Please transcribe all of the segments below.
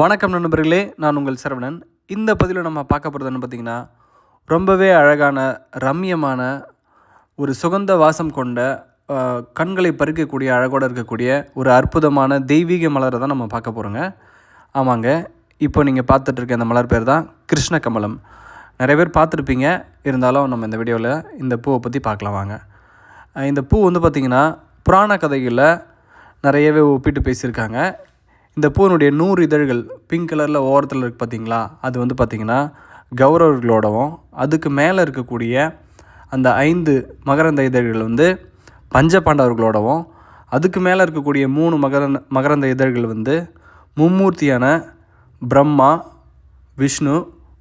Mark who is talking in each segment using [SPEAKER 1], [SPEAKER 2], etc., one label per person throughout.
[SPEAKER 1] வணக்கம் நண்பர்களே நான் உங்கள் சரவணன். இந்த பதிவில் நம்ம பார்க்க போகிறதுன்னு பார்த்திங்கன்னா ரொம்பவே அழகான ரம்யமான ஒரு சுகந்த வாசம் கொண்ட கண்களை பறிக்கக்கூடிய அழகோடு இருக்கக்கூடிய ஒரு அற்புதமான தெய்வீக மலரை தான் நம்ம பார்க்க போகிறோங்க ஆமாங்க. இப்போ நீங்கள் பார்த்துட்ருக்க இந்த மலர் பேர் தான் கிருஷ்ண கமலம் நிறைய பேர் பார்த்துருப்பீங்க. இருந்தாலும் நம்ம இந்த வீடியோவில் இந்த பூவை பற்றி பார்க்கலாம் வாங்க. இந்த பூ வந்து பார்த்திங்கன்னா புராண கதைகளில் நிறையவே ஒப்பிட்டு பேசியிருக்காங்க. இந்த பூவினுடைய நூறு இதழ்கள் பிங்க் கலரில் ஓரத்தில் இருக்குது பார்த்தீங்களா அது வந்து பார்த்திங்கன்னா கௌரவர்களோடவும் அதுக்கு மேலே இருக்கக்கூடிய அந்த ஐந்து மகரந்த இதழ்கள் வந்து பஞ்ச பாண்டவர்களோடவும் அதுக்கு மேலே இருக்கக்கூடிய மூணு மகரந்த மகரந்த இதழ்கள் வந்து மும்மூர்த்தியான பிரம்மா விஷ்ணு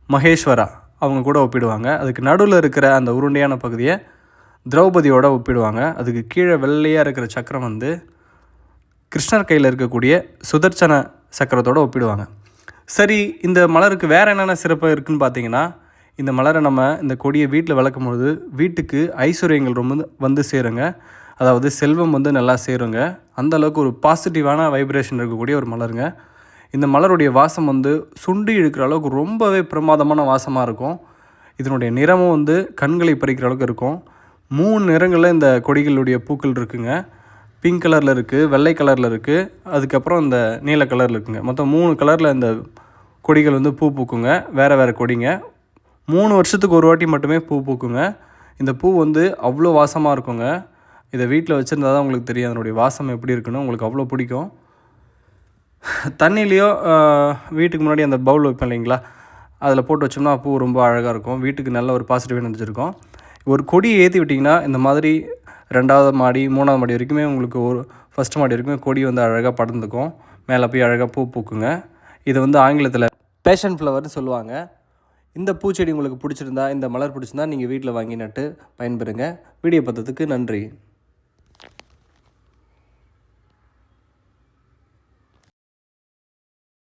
[SPEAKER 1] மகேஸ்வரா அவங்க கூட ஒப்பிடுவாங்க. அதுக்கு நடுவில் இருக்கிற அந்த உருண்டையான பகுதியை திரௌபதியோட ஒப்பிடுவாங்க. அதுக்கு கீழே வெள்ளையாக இருக்கிற சக்கரம் வந்து கிருஷ்ணர் கையில் இருக்கக்கூடிய சுதர்சன சக்கரத்தோடு ஒப்பிடுவாங்க. சரி இந்த மலருக்கு வேறு என்னென்ன சிறப்பு இருக்குன்னு பார்த்தீங்கன்னா இந்த மலரை நம்ம இந்த கொடியை வீட்டில் வளர்க்கும் பொழுது வீட்டுக்கு ஐஸ்வர்யங்கள் ரொம்ப வந்து சேருங்க. அதாவது செல்வம் வந்து நல்லா சேருங்க. அந்த அளவுக்கு ஒரு பாசிட்டிவான வைப்ரேஷன் இருக்கக்கூடிய ஒரு மலருங்க. இந்த மலருடைய வாசம் வந்து சுண்டி இழுக்கிற அளவுக்கு ரொம்பவே பிரமாதமான வாசமாக இருக்கும். இதனுடைய நிறமும் வந்து கண்களை பறிக்கிற அளவுக்கு இருக்கும். மூணு நிறங்களில் இந்த கொடிகளுடைய பூக்கள் இருக்குங்க. பிங்க் கலரில் இருக்குது வெள்ளை கலரில் இருக்குது அதுக்கப்புறம் இந்த நீல கலரில் இருக்குங்க. மொத்தம் மூணு கலரில் இந்த கொடிகள் வந்து பூ பூக்குங்க. வேறு வேறு கொடிங்க. மூணு வருஷத்துக்கு ஒரு வாட்டி மட்டுமே பூ பூக்குங்க. இந்த பூ வந்து அவ்வளோ வாசமாக இருக்குங்க. இதை வீட்டில் வச்சுருந்தா தான் உங்களுக்கு தெரியும் அதனுடைய வாசம் எப்படி இருக்குன்னு. உங்களுக்கு அவ்வளோ பிடிக்கும். தண்ணிலேயோ வீட்டுக்கு முன்னாடி அந்த பவுல் வைப்பேன் இல்லைங்களா? அதில் போட்டு வச்சோம்னா பூ ரொம்ப அழகாக இருக்கும். வீட்டுக்கு நல்ல ஒரு பாசிட்டிவ் எனர்ஜி இருக்கும். ஒரு கொடியை ஏற்றி விட்டிங்கன்னா இந்த மாதிரி ரெண்டாவது மாடி மூணாவது மாடி வரைக்குமே உங்களுக்கு ஒரு ஃபஸ்ட் மாடி வரைக்குமே கொடி வந்து அழகாக படர்ந்துக்கும். மேலே போய் அழகாக பூ பூக்குங்க. இதை வந்து ஆங்கிலத்தில் பேஷன் ஃப்ளவர்னு சொல்லுவாங்க. இந்த பூச்செடி உங்களுக்கு பிடிச்சிருந்தா இந்த மலர் பிடிச்சிருந்தா நீங்கள் வீட்டில் வாங்கி நட்டு பயன்பெறுங்க. வீடியோ பார்த்ததுக்கு நன்றி.